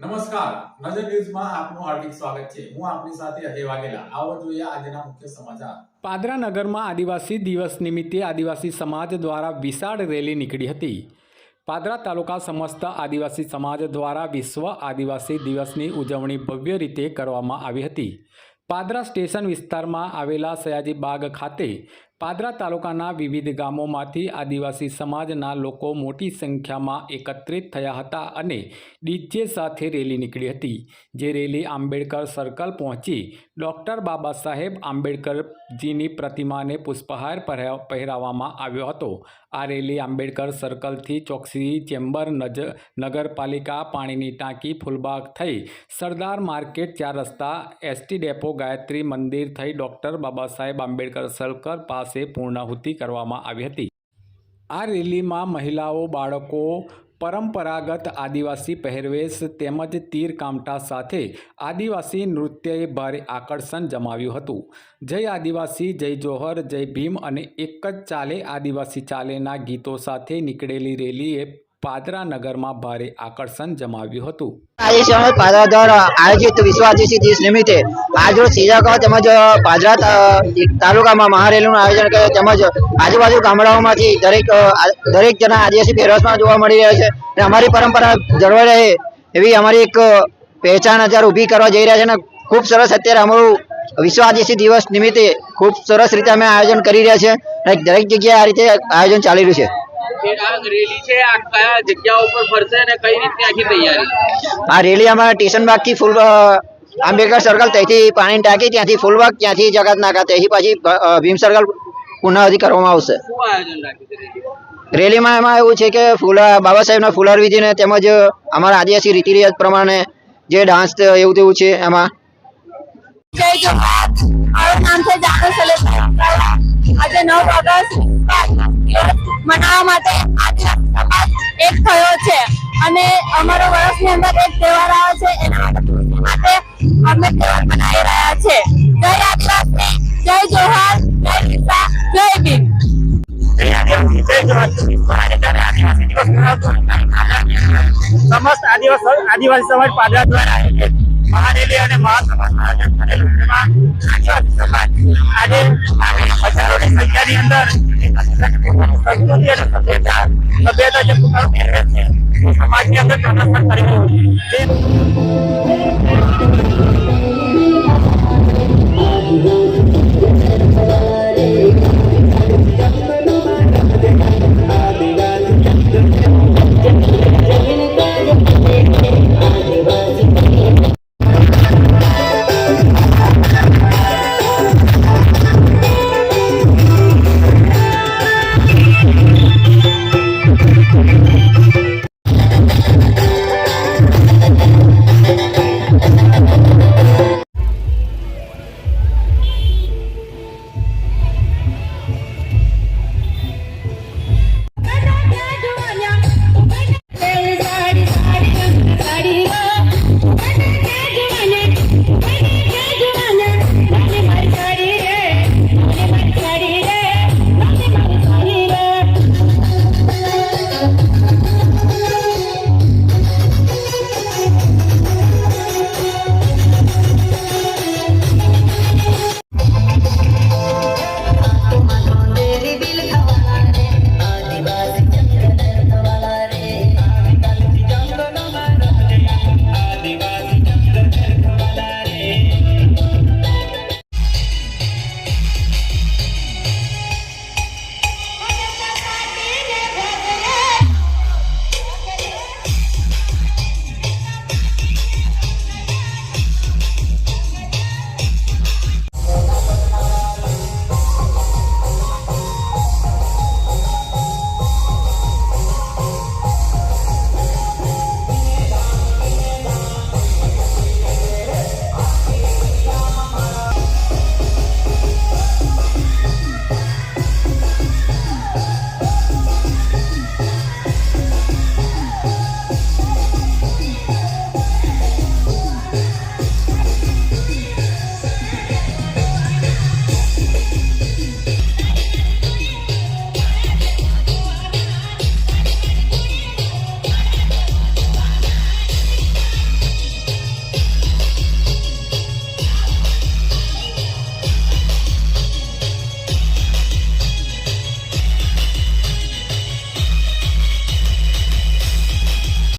નમસ્કાર. નજર ન્યૂઝમાં આપનું હાર્દિક સ્વાગત છે. હું આપની સાથે અજય વાઘેલા. આવો જોઈએ આજના મુખ્ય સમાચાર. પાદરા નગરમાં આદિવાસી દિવસ નિમિત્તે આદિવાસી સમાજ દ્વારા વિશાળ રેલી નીકળી હતી. પાદરા તાલુકા સમસ્ત આદિવાસી સમાજ દ્વારા વિશ્વ આદિવાસી દિવસની ઉજવણી ભવ્ય રીતે કરવામાં આવી હતી. પાદરા સ્ટેશન વિસ્તારમાં આવેલા સયાજી બાગ ખાતે પાદરા તાલુકાના વિવિધ ગામોમાંથી આદિવાસી સમાજના લોકો મોટી સંખ્યામાં એકત્રિત થયા હતા અને ડીજે સાથે રેલી નીકળી હતી, જે રેલી આંબેડકર સર્કલ પહોંચી ડૉક્ટર બાબા સાહેબ આંબેડકરજીની પ્રતિમાને પુષ્પહાર પહેરા- પહેરાવવામાં આવ્યો હતો. આ રેલી આંબેડકર સર્કલથી ચોકસી ચેમ્બર નગરપાલિકા પાણીની ટાંકી ફૂલબાગ થઈ સરદાર માર્કેટ ચાર રસ્તા, એસટી ડેપો, ગાયત્રી મંદિર થઈ ડૉક્ટર બાબા સાહેબ આંબેડકર સર્કલ પાસે પૂર્ણાહુતિ કરવામાં આવી હતી. આ રેલીમાં મહિલાઓ, બાળકો, પરંપરાગત આદિવાસી પહેરવેશ તેમજ તીર કામટા સાથે આદિવાસી નૃત્યએ ભારે આકર્ષણ જમાવ્યું હતું. જય આદિવાસી, જય જોહર, જય ભીમ અને એક જ ચાલે આદિવાસી ચાલેના ગીતો સાથે નીકળેલી રેલીએ પાદરા નગરમાં ભારે આકર્ષણ જમાવ્યું હતું. આયોજિત વિશ્વ દિવસ નિમિત્તે આજરોજ સીજાગાંવ તેમજ પાદરા તાલુકામાં મહારેલીનું આયોજન કર્યું તેમજ આજુબાજુ ગામડાઓમાંથી દરેક દરેક જણા આદિવાસી પહેરવેશમાં જોવા મળી રહ્યા છે. અને અમારી પરંપરા જળવાઈ રહે એવી અમારી એક પહેચાન અત્યારે ઊભી કરવા જઈ રહ્યા છે અને ખૂબ સરસ અત્યારે અમારું વિશ્વ આદિવાસી દિવસ નિમિત્તે ખૂબ સરસ રીતે અમે આયોજન કરી રહ્યા છે. અને દરેક જગ્યાએ આ રીતે આયોજન ચાલી રહ્યું છે. રેલી છે આ કયા જગ્યા ઉપર ફરશે અને કઈ રીતની આખી તૈયારી? આ રેલી અમારા સ્ટેશન બાગથી ફૂલ આંબેડકર સર્કલ ત્યાંથી પાણી ટાંકી ત્યાંથી ફૂલબાગ ત્યાંથી જગત નાકા ત્યાંથી પછી ભીમ સર્કલ પુનઃ કરવામાં આવશે. રેલીમાં? એમાં એવું છે કે ફૂલા બાબા સાહેબના ફુલાર વિધિને તેમજ અમારા આદિવાસી રીતિ રિવાજ પ્રમાણે જે ડાન્સ એવું તેવું છે એમાં. જય મારું નામ છે આજે નવ ઓગસ્ટ મનાવવા માટે આદિવાસી સમાજ એક થયો છે. અને અમારો વર્ષની અંદર એક તહેવાર આવે છે, એના માટે અમે તહેવાર મનાવી રહ્યા છે. જય આદિવાસી, જય જોહાર, જય કિસા જય ભીમ. સમસ્ત આદિવાસી આદિવાસી સમાજ પાદરા દ્વારા મહારેલી અને મહાસભાનું આયોજન કરેલું જેમાં આદિવાસી સમાજ આજે હજારોની સંખ્યાની અંદર ada pengaruh mereknya. Sama aja kan karena kan tadi